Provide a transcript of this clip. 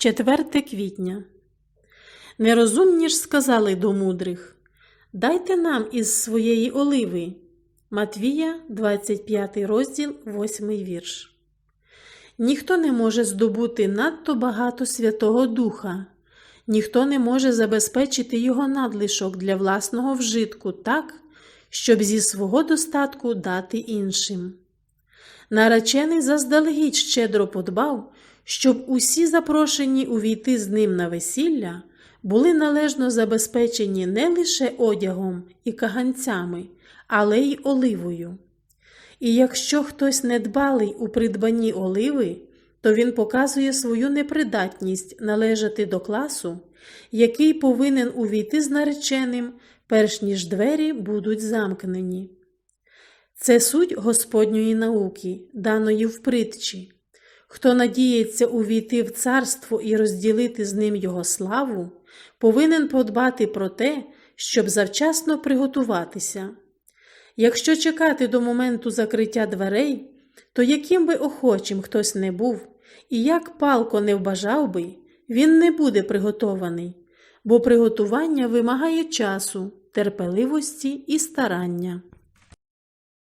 4 квітня. Нерозумні ж сказали до мудрих Дайте нам із своєї оливи. Матвія, 25 розділ, 8 вірш. Ніхто не може здобути надто багато Святого Духа, ніхто не може забезпечити його надлишок для власного вжитку так, щоб зі свого достатку дати іншим. Наречений заздалегідь щедро подбав, щоб усі запрошені увійти з ним на весілля були належно забезпечені не лише одягом і каганцями, але й оливою. І якщо хтось недбалий у придбанні оливи, то він показує свою непридатність належати до класу, який повинен увійти з нареченим, перш ніж двері будуть замкнені. Це суть Господньої науки, даної в притчі. Хто надіється увійти в царство і розділити з ним його славу, повинен подбати про те, щоб завчасно приготуватися. Якщо чекати до моменту закриття дверей, то яким би охочим хтось не був, і як палко не вбажав би, він не буде приготований, бо приготування вимагає часу, терпеливості і старання.